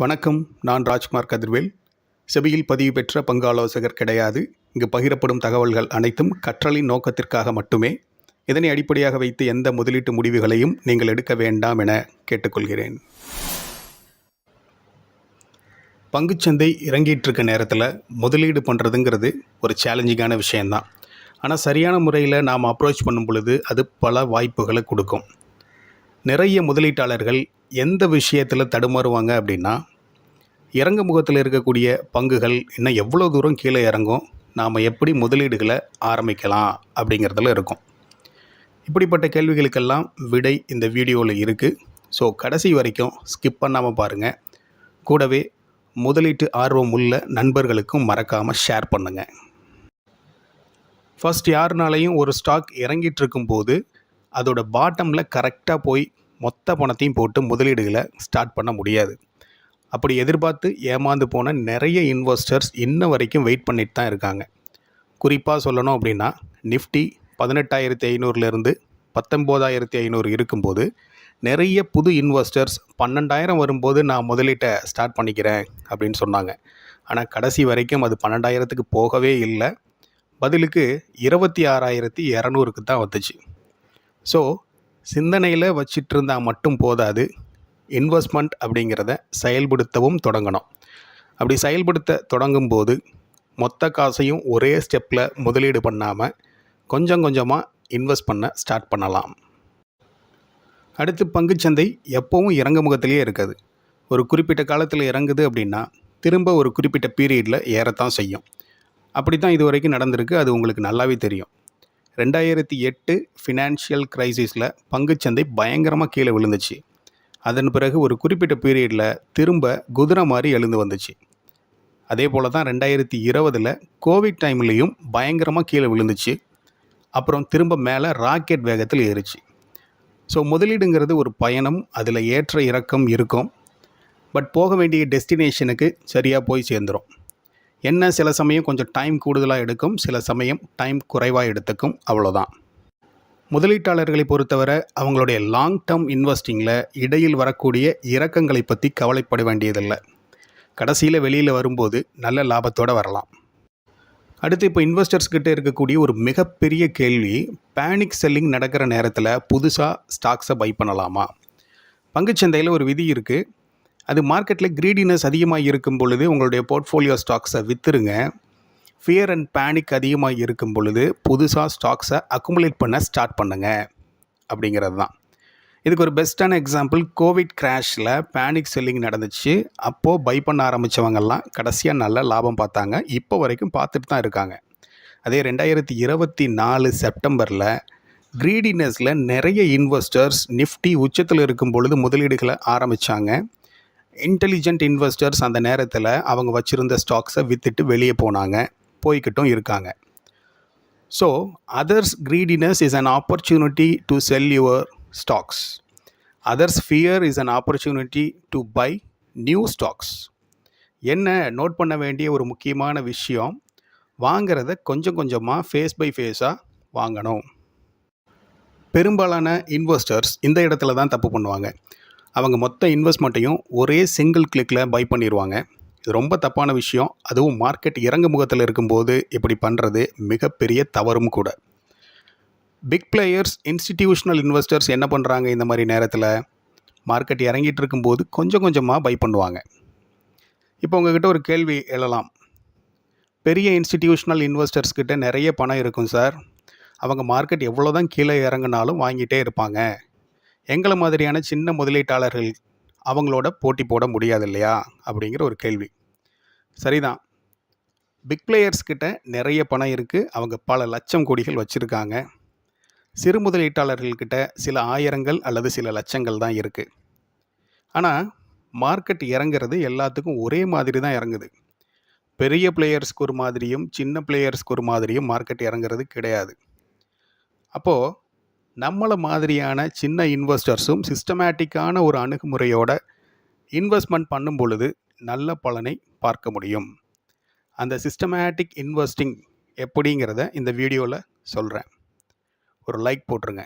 வணக்கம் நான் ராஜ்குமார் கதிர்வேல். செபியில் பதிவு பெற்ற பங்கு ஆலோசகர் கிடையாது. இங்கு பகிரப்படும் தகவல்கள் அனைத்தும் கற்றலின் நோக்கத்திற்காக மட்டுமே. இதனை அடிப்படையாக வைத்து எந்த முதலீட்டு முடிவுகளையும் நீங்கள் எடுக்க வேண்டாம் என கேட்டுக்கொள்கிறேன். பங்குச்சந்தை இறங்கிட்டு நேரத்தில் முதலீடு பண்ணுறதுங்கிறது ஒரு சேலஞ்சிங்கான விஷயந்தான் ஆனால் சரியான முறையில் நாம் அப்ரோச் பண்ணும் பொழுது அது பல வாய்ப்புகளை கொடுக்கும். நிறைய முதலீட்டாளர்கள் எந்த விஷயத்தில் தடுமாறுவாங்க அப்படின்னா இறங்கு முகத்தில் இருக்கக்கூடிய பங்குகள் இன்னும் எவ்வளோ தூரம் கீழே இறங்கும் நாம் எப்படி முதலீடுகளை ஆரம்பிக்கலாம் அப்படிங்கிறதுல இருக்கும். இப்படிப்பட்ட கேள்விகளுக்கெல்லாம் விடை இந்த வீடியோவில் இருக்குது ஸோ கடைசி வரைக்கும் ஸ்கிப் பண்ணாமல் பாருங்கள் கூடவே முதலீட்டு ஆர்வம் உள்ள நண்பர்களுக்கும் மறக்காமல் ஷேர் பண்ணுங்கள் ஃபஸ்ட் யாருனாலையும் ஒரு ஸ்டாக் இறங்கிட்டு இருக்கும்போது அதோட பாட்டமில் கரெக்டாக போய் மொத்த பணத்தையும் போட்டு முதலீடுகளை ஸ்டார்ட் பண்ண முடியாது. அப்படி எதிர்பார்த்து ஏமாந்து போன நிறைய இன்வெஸ்டர்ஸ் இன்ன வரைக்கும் வெயிட் பண்ணிட்டு தான் இருக்காங்க. குறிப்பாக சொல்லணும் அப்படின்னா நிஃப்டி பதினெட்டாயிரத்தி ஐநூறுலேருந்து பத்தொம்போதாயிரத்தி ஐநூறு இருக்கும்போது நிறைய புது இன்வெஸ்டர்ஸ் பன்னெண்டாயிரம் வரும்போது நான் முதலீட்டை ஸ்டார்ட் பண்ணிக்கிறேன் அப்படின்னு சொன்னாங்க. ஆனால் கடைசி வரைக்கும் அது பன்னெண்டாயிரத்துக்கு போகவே இல்லை. பதிலுக்கு இருபத்தி ஆறாயிரத்தி இரநூறுக்கு தான் வந்துச்சு. ஸோ சிந்தனையில் வச்சிட்டு இருந்தால் மட்டும் போதாது. இன்வெஸ்ட்மெண்ட் அப்படிங்கிறத செயல்படுத்தவும் தொடங்கணும். அப்படி செயல்படுத்த தொடங்கும்போது மொத்த காசையும் ஒரே ஸ்டெப்பில் முதலீடு பண்ணாமல் கொஞ்சம் கொஞ்சமாக இன்வெஸ்ட் பண்ண ஸ்டார்ட் பண்ணலாம். அடுத்து பங்குச்சந்தை எப்போவும் இறங்க முகத்திலேயே இருக்காது. ஒரு குறிப்பிட்ட காலத்தில் இறங்குது அப்படின்னா திரும்ப ஒரு குறிப்பிட்ட பீரியடில் ஏறத்தான் செய்யும். அப்படி தான் இது வரைக்கும் நடந்திருக்கு. அது உங்களுக்கு நல்லாவே தெரியும். ரெண்டாயிரத்தி எட்டு ஃபினான்ஷியல் கிரைசிஸில் பங்குச்சந்தை பயங்கரமாக கீழே விழுந்துச்சு. அதன் பிறகு ஒரு குறிப்பிட்ட பீரியடில் திரும்ப குதிரை மாதிரி எழுந்து வந்துச்சு. அதே போல் தான் ரெண்டாயிரத்தி இருபதில் கோவிட் டைம்லேயும் பயங்கரமாக கீழே விழுந்துச்சு. அப்புறம் திரும்ப மேலே ராக்கெட் வேகத்தில் ஏறிச்சு. ஸோ முதலீடுங்கிறது ஒரு பயணம் அதில் ஏற்ற இறக்கம் இருக்கும். பட் போக வேண்டிய டெஸ்டினேஷனுக்கு சரியாக போய் சேர்ந்துடும் என்ன சில சமயம் கொஞ்சம் டைம் கூடுதலாக எடுக்கும் சில சமயம் டைம் குறைவாக எடுத்துக்கும் அவ்வளோதான் முதலீட்டாளர்களை பொறுத்தவரை அவங்களுடைய லாங் டேர்ம் இன்வெஸ்டிங்கில் இடையில் வரக்கூடிய இறக்கங்களை பற்றி கவலைப்பட வேண்டியதில்லை. கடைசியில் வெளியில் வரும்போது நல்ல லாபத்தோடு வரலாம். அடுத்து இப்போ இன்வெஸ்டர்ஸ்கிட்ட இருக்கக்கூடிய ஒரு மிகப்பெரிய கேள்வி பேனிக் செல்லிங் நடக்கிற நேரத்தில் புதுசாக ஸ்டாக்ஸை பை பண்ணலாமா? பங்குச்சந்தையில் ஒரு விதி இருக்குது அது மார்க்கெட்டில் க்ரீடினஸ் அதிகமாக இருக்கும் பொழுது உங்களுடைய போர்ட்ஃபோலியோ ஸ்டாக்ஸை விற்றுருங்க ஃபியர் அண்ட் பேனிக் அதிகமாக இருக்கும் பொழுது புதுசாக ஸ்டாக்ஸை அக்குமுலேட் பண்ண ஸ்டார்ட் பண்ணுங்க. அப்படிங்கிறது தான். இதுக்கு ஒரு பெஸ்ட்டான எக்ஸாம்பிள் கோவிட் கிராஷில் பேனிக் செல்லிங் நடந்துச்சு. அப்போது பை பண்ண ஆரம்பித்தவங்கெல்லாம் கடைசியாக நல்ல லாபம் பார்த்தாங்க. இப்போ வரைக்கும் பார்த்துட்டு தான் இருக்காங்க. அதே ரெண்டாயிரத்தி இருபத்தி நாலு செப்டம்பரில் க்ரீடினஸில் நிறைய இன்வெஸ்டர்ஸ் நிஃப்டி உச்சத்தில் இருக்கும் பொழுது முதலீடுகளை ஆரம்பித்தாங்க இன்டெலிஜென்ட் இன்வெஸ்டர்ஸ் அந்த நேரத்தில் அவங்க வச்சுருந்த ஸ்டாக்ஸை விற்றுட்டு வெளியே போனாங்க போய்கிட்டும் இருக்காங்க. So others greediness is an opportunity to sell your stocks others fear is an opportunity to buy new stocks என்ன? நோட் பண்ண வேண்டிய ஒரு முக்கியமான விஷயம் வாங்கிறத கொஞ்சம் கொஞ்சமாக ஃபேஸ் பை ஃபேஸாக வாங்கணும். பெரும்பாலான இன்வெஸ்டர்ஸ் இந்த இடத்துல தான் தப்பு பண்ணுவாங்க. அவங்க மொத்த இன்வெஸ்ட்மெண்ட்டையும் ஒரே சிங்கிள் கிளிக்கில் பை பண்ணிடுவாங்க இது ரொம்ப தப்பான விஷயம். அதுவும் மார்க்கெட் இறங்கு முகத்தில் இருக்கும்போது இப்படி பண்ணுறது மிகப்பெரிய தவறும் கூட. பிக் பிளேயர்ஸ் இன்ஸ்டிடியூஷனல் இன்வெஸ்டர்ஸ் என்ன பண்ணுறாங்க இந்த மாதிரி நேரத்தில்? மார்க்கெட் இறங்கிட்டு இருக்கும்போது கொஞ்சம் கொஞ்சமாக பை பண்ணுவாங்க. இப்போ உங்ககிட்ட ஒரு கேள்வி எழலாம். பெரிய இன்ஸ்டிடியூஷனல் இன்வெஸ்டர்ஸ் கிட்ட நிறைய பணம் இருக்கும் சார். அவங்க மார்க்கெட் எவ்வளோ தான் கீழே இறங்கினாலும் வாங்கிட்டே இருப்பாங்க. எங்களை மாதிரியான சின்ன முதலீட்டாளர்கள் அவங்களோட போட்டி போட முடியாது இல்லையா அப்படிங்கிற ஒரு கேள்வி. சரிதான். பிக் பிளேயர்ஸ் கிட்ட நிறைய பணம் இருக்குது அவங்க பல லட்சம் கோடிகள் வச்சுருக்காங்க. சிறு முதலீட்டாளர்கள்கிட்ட சில ஆயிரங்கள் அல்லது சில லட்சங்கள் தான் இருக்குது ஆனால் மார்க்கெட் இறங்குறது எல்லாத்துக்கும் ஒரே மாதிரி தான் இறங்குது. பெரிய பிளேயர்ஸ்க்கு ஒரு மாதிரியும் சின்ன பிளேயர்ஸ்க்கு ஒரு மாதிரியும் மார்க்கெட் இறங்குறது கிடையாது. அப்போது நம்மளை மாதிரியான சின்ன இன்வெஸ்டர்ஸும் சிஸ்டமேட்டிக்கான ஒரு அணுகுமுறையோட இன்வெஸ்ட்மெண்ட் பண்ணும் பொழுது நல்ல பலனை பார்க்க முடியும். அந்த சிஸ்டமேட்டிக் இன்வெஸ்டிங் எப்படிங்கிறத இந்த வீடியோவில் சொல்கிறேன் ஒரு லைக் போட்டுருங்க.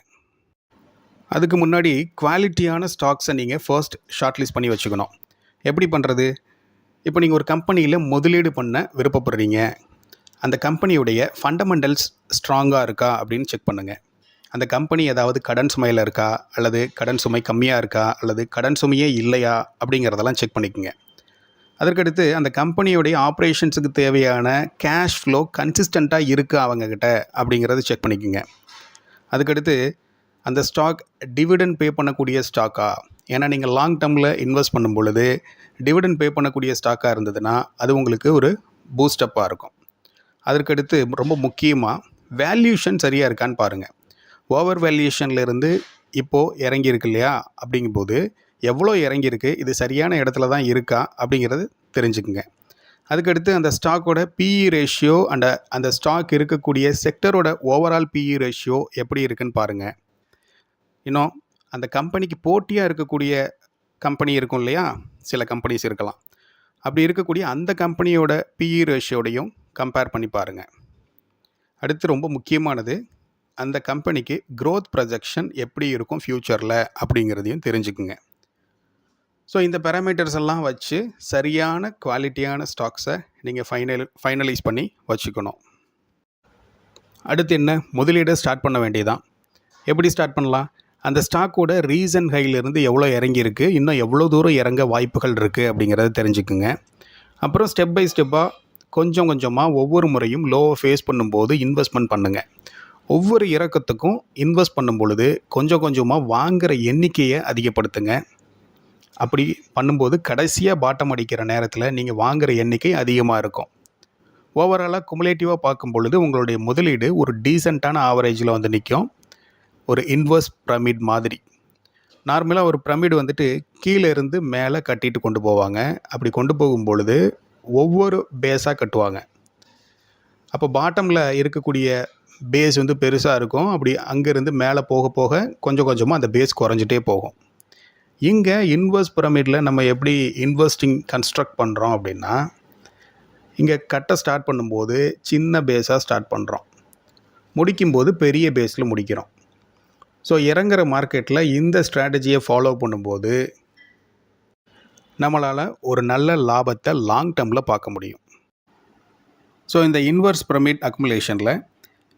அதுக்கு முன்னாடி குவாலிட்டியான ஸ்டாக்ஸை நீங்கள் ஃபர்ஸ்ட் ஷார்ட் லிஸ்ட் பண்ணி வச்சுக்கணும். எப்படி பண்ணுறது இப்போ நீங்கள் ஒரு கம்பெனியில் முதலீடு பண்ண விருப்பப்படுறீங்க. அந்த கம்பெனியுடைய ஃபண்டமெண்டல்ஸ் ஸ்ட்ராங்காக இருக்கா அப்படின்னு செக் பண்ணுங்கள் அந்த கம்பெனி ஏதாவது கடன் சுமையில் இருக்கா? அல்லது கடன் சுமை கம்மியாக இருக்கா? அல்லது கடன் சுமையே இல்லையா? அப்படிங்கிறதெல்லாம் செக் பண்ணிக்கோங்க. அதற்கடுத்து அந்த கம்பெனியுடைய ஆப்ரேஷன்ஸுக்கு தேவையான கேஷ் ஃப்ளோ கன்சிஸ்டண்ட்டாக இருக்கா அவங்கக்கிட்ட அப்படிங்கிறத செக் பண்ணிக்கோங்க. அதுக்கடுத்து அந்த ஸ்டாக் டிவிடெண்ட் பே பண்ணக்கூடிய ஸ்டாக்கா ஏன்னா நீங்கள் லாங் டேர்மில் இன்வெஸ்ட் பண்ணும் பொழுது டிவிடெண்ட் பே பண்ணக்கூடிய ஸ்டாக்காக இருந்ததுன்னா அது உங்களுக்கு ஒரு பூஸ்டப்பாக இருக்கும். அதற்கடுத்து ரொம்ப முக்கியமாக வேல்யூஷன் சரியாக இருக்கான்னு பாருங்கள் ஓவர் வேல்யூஷன்லேருந்து இப்போது இறங்கியிருக்கு இல்லையா? அப்படிங்கும்போது எவ்வளோ இறங்கியிருக்கு? இது சரியான இடத்துல தான் இருக்கா? அப்படிங்கிறது தெரிஞ்சுக்குங்க. அதுக்கடுத்து அந்த ஸ்டாக்கோட பிஇ ரேஷியோ அண்ட் அந்த ஸ்டாக் இருக்கக்கூடிய செக்டரோட ஓவரால் பிஇ ரேஷியோ எப்படி இருக்குன்னு பாருங்கள் இன்னும் அந்த கம்பெனிக்கு போட்டியாக இருக்கக்கூடிய கம்பெனி இருக்கும் இல்லையா? சில கம்பெனிஸ் இருக்கலாம். அப்படி இருக்கக்கூடிய அந்த கம்பெனியோட பிஇ ரேஷியோடையும் கம்பேர் பண்ணி பாருங்கள் அடுத்து ரொம்ப முக்கியமானது அந்த கம்பெனிக்கு க்ரோத் ப்ரொஜெக்ஷன் எப்படி இருக்கும் ஃப்யூச்சரில் அப்படிங்கிறதையும் தெரிஞ்சுக்குங்க. ஸோ இந்த பேராமீட்டர்ஸ் எல்லாம் வச்சு சரியான குவாலிட்டியான ஸ்டாக்ஸை நீங்கள் ஃபைனல் ஃபைனலைஸ் பண்ணி வச்சுக்கணும். அடுத்து என்ன? முதலீடை ஸ்டார்ட் பண்ண வேண்டியதான் எப்படி ஸ்டார்ட் பண்ணலாம்? அந்த ஸ்டாக்கோட ரீசன் ஹையிலிருந்து எவ்வளோ இறங்கியிருக்கு? இன்னும் எவ்வளோ தூரம் இறங்க வாய்ப்புகள் இருக்குது அப்படிங்கிறத தெரிஞ்சுக்குங்க. அப்புறம் ஸ்டெப் பை ஸ்டெப்பாக கொஞ்சம் கொஞ்சமாக ஒவ்வொரு முறையும் லோவை ஃபேஸ் பண்ணும்போது இன்வெஸ்ட்மெண்ட் பண்ணுங்கள் ஒவ்வொரு இறக்கத்துக்கும் இன்வெஸ்ட் பண்ணும் பொழுது கொஞ்சம் கொஞ்சமாக வாங்குகிற எண்ணிக்கையை அதிகப்படுத்துங்க. அப்படி பண்ணும்போது கடைசியாக பாட்டம் அடிக்கிற நேரத்தில் நீங்கள் வாங்குகிற எண்ணிக்கை அதிகமாக இருக்கும். ஓவராலாக குமுலேட்டிவாக பார்க்கும் பொழுது உங்களுடைய முதலீடு ஒரு டீசெண்டான ஆவரேஜில் வந்து நிற்கும் ஒரு இன்வெர்ஸ் பிரமிட் மாதிரி. நார்மலாக ஒரு பிரமிடு வந்துட்டு கீழே இருந்து மேலே கட்டிட்டு கொண்டு போவாங்க. அப்படி கொண்டு போகும் பொழுது ஒவ்வொரு பேஸாக கட்டுவாங்க. அப்போ பாட்டமில் இருக்கக்கூடிய பேஸ் வந்து பெருசாக இருக்கும். அப்படி அங்கேருந்து மேலே போக போக கொஞ்சம் கொஞ்சமாக அந்த பேஸ் குறைஞ்சிட்டே போகும். இங்கே இன்வெஸ்ட் பிரமிடில் நம்ம எப்படி இன்வெஸ்டிங் கன்ஸ்ட்ரக்ட் பண்ணுறோம் அப்படின்னா இங்கே கட்ட ஸ்டார்ட் பண்ணும்போது சின்ன பேஸாக ஸ்டார்ட் பண்ணுறோம் முடிக்கும்போது பெரிய பேஸில் முடிக்கிறோம். ஸோ இறங்குற மார்க்கெட்டில் இந்த ஸ்ட்ராட்டஜியை ஃபாலோ பண்ணும்போது நம்மளால் ஒரு நல்ல லாபத்தை லாங் டேர்மில் பார்க்க முடியும். ஸோ இந்த இன்வெர்ஸ் பிரமிட் அக்குமுலேஷனில்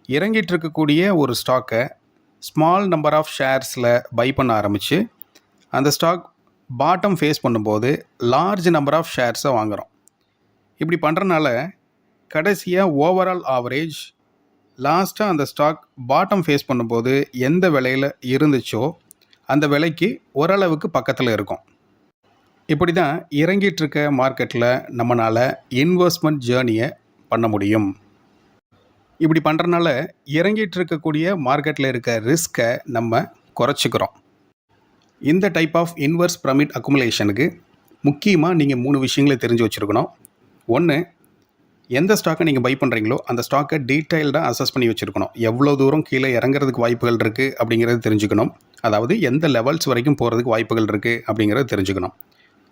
இறங்கிட்டு இருக்கக்கூடிய ஒரு ஸ்டாக்கை ஸ்மால் நம்பர் ஆஃப் ஷேர்ஸில் பை பண்ண ஆரம்பித்து அந்த ஸ்டாக் பாட்டம் ஃபேஸ் பண்ணும்போது லார்ஜ் நம்பர் ஆஃப் ஷேர்ஸை வாங்குகிறோம் இப்படி பண்ணுறனால கடைசியாக ஓவரால் ஆவரேஜ் லாஸ்ட்டாக அந்த ஸ்டாக் பாட்டம் ஃபேஸ் பண்ணும்போது எந்த விலையில் இருந்துச்சோ அந்த விலைக்கு ஓரளவுக்கு பக்கத்தில் இருக்கும். இப்படி தான் இறங்கிட்டு இருக்க மார்க்கெட்டில் நம்மளால் இன்வெஸ்ட்மெண்ட் ஜேர்னியை பண்ண முடியும். இப்படி பண்ணுறனால இறங்கிட்டு இருக்கக்கூடிய மார்க்கெட்டில் இருக்க ரிஸ்க்கை நம்ம குறைச்சிக்கிறோம். இந்த டைப் ஆஃப் இன்வெர்ஸ் பிரமிட் அக்குமுலேஷனுக்கு முக்கியமாக நீங்கள் மூணு விஷயங்களை தெரிஞ்சு வச்சுருக்கணும். ஒன்று எந்த ஸ்டாக்கை நீங்கள் பை பண்ணுறீங்களோ அந்த ஸ்டாக்கை டீட்டெயில்டாக அசஸ் பண்ணி வச்சுருக்கணும். எவ்வளோ தூரம் கீழே இறங்குறதுக்கு வாய்ப்புகள் இருக்குது அப்படிங்கிறது தெரிஞ்சுக்கணும். அதாவது எந்த லெவல்ஸ் வரைக்கும் போகிறதுக்கு வாய்ப்புகள் இருக்குது அப்படிங்கிறத தெரிஞ்சுக்கணும்.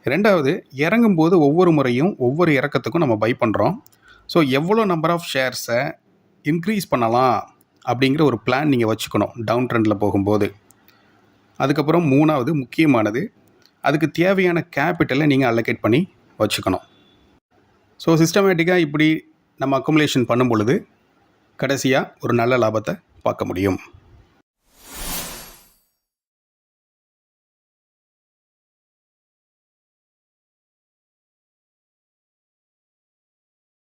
ரெண்டாவது இறங்கும்போது ஒவ்வொரு முறையும் ஒவ்வொரு இறக்கத்துக்கும் நம்ம பை பண்ணுறோம் ஸோ எவ்வளோ நம்பர் ஆஃப் ஷேர்ஸை இன்க்ரீஸ் பண்ணலாம் அப்படிங்கிற ஒரு பிளான் நீங்கள் வச்சுக்கணும் டவுன் ட்ரெண்டில் போகும்போது. அதுக்கப்புறம் மூணாவது முக்கியமானது அதுக்கு தேவையான கேபிட்டலை நீங்கள் அலோகேட் பண்ணி வச்சுக்கணும். ஸோ சிஸ்டமேட்டிக்காக இப்படி நம்ம அக்குமுலேஷன் பண்ணும் பொழுது கடைசியாக ஒரு நல்ல லாபத்தை பார்க்க முடியும்.